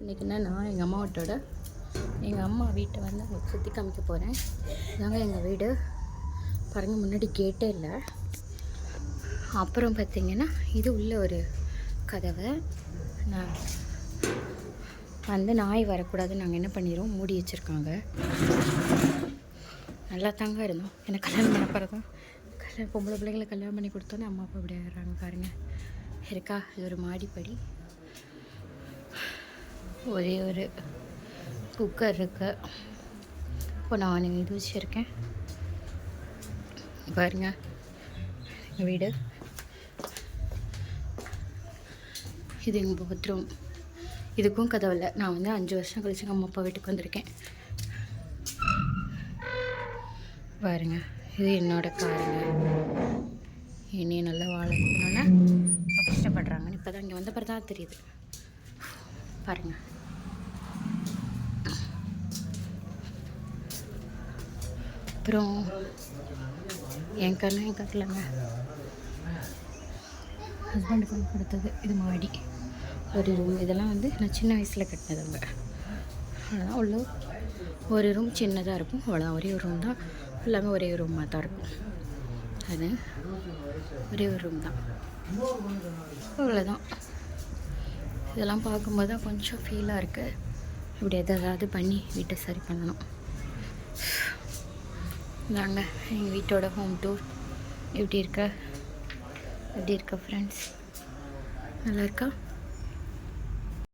இன்றைக்கி என்னென்னா எங்கள் அம்மா வீட்டோட எங்கள் அம்மா வீட்டை வந்து உங்களுக்கு சுற்றி காமிக்க போகிறேன் இதாங்க எங்கள் வீடு. பாருங்கள் முன்னாடி கேட்டே இல்லை. அப்புறம் பார்த்திங்கன்னா இது உள்ள ஒரு கதவை. நான் வந்து நாய் வரக்கூடாதுன்னு நாங்கள் என்ன பண்ணிடுவோம் மூடி வச்சுருக்காங்க. நல்லா தாங்க இருந்தோம். எனக்கு கல்யாணம் பண்ண பிறகு கல்யாணம் பொம்பளை பிள்ளைங்களை கல்யாணம் பண்ணி கொடுத்தோன்னே அம்மா அப்பா இப்படி ஆகிறாங்க பாருங்கள் இருக்கா? இது ஒரு மாடிப்படி. ஒரே ஒரு குக்கர் இருக்குது இப்போ நான் இது வச்சுருக்கேன். பாருங்க. எங்கள் வீடு. இது எங்கள் பாத்ரூம் இதுக்கும் கதவு இல்லை. நான் வந்து அஞ்சு வருஷம் கழிச்சு எங்கள் அம்மா அப்பா வீட்டுக்கு வந்திருக்கேன். பாருங்க. இது என்னோட காருங்க. இனி நல்லா வாழணும்னா கஷ்டப்படுறாங்கன்னு இப்போ தான் இங்கே வந்த பிறகு தான் தெரியுது. பாருங்க. அப்புறம் என் கண்ணும் என் கட்டலைங்க ஹஸ்பண்டுக்கு வந்து கொடுத்தது. இது மாடி. ஒரு ரூம் இதெல்லாம் வந்து நான் சின்ன வயசில் கட்டினதுங்க. அதெல்லாம் உள்ள ஒரு ரூம் சின்னதாக இருக்கும். அவ்வளோதான் ஒரே ஒரு ரூம் தான். எல்லாமே ஒரே ரூமாக தான் இருக்கும். அது ஒரே ஒரு ரூம் தான். அவ்வளோதான் இதெல்லாம் பார்க்கும்போது தான் கொஞ்சம் ஃபீலாக இருக்குது இப்படி எதாவது பண்ணி வீட்டை சரி பண்ணணும். நாங்க எங்கள் வீட்டோட ஹோம் டூர் எப்படி இருக்க? எப்படி இருக்க ஃப்ரெண்ட்ஸ் நல்லா இருக்கா?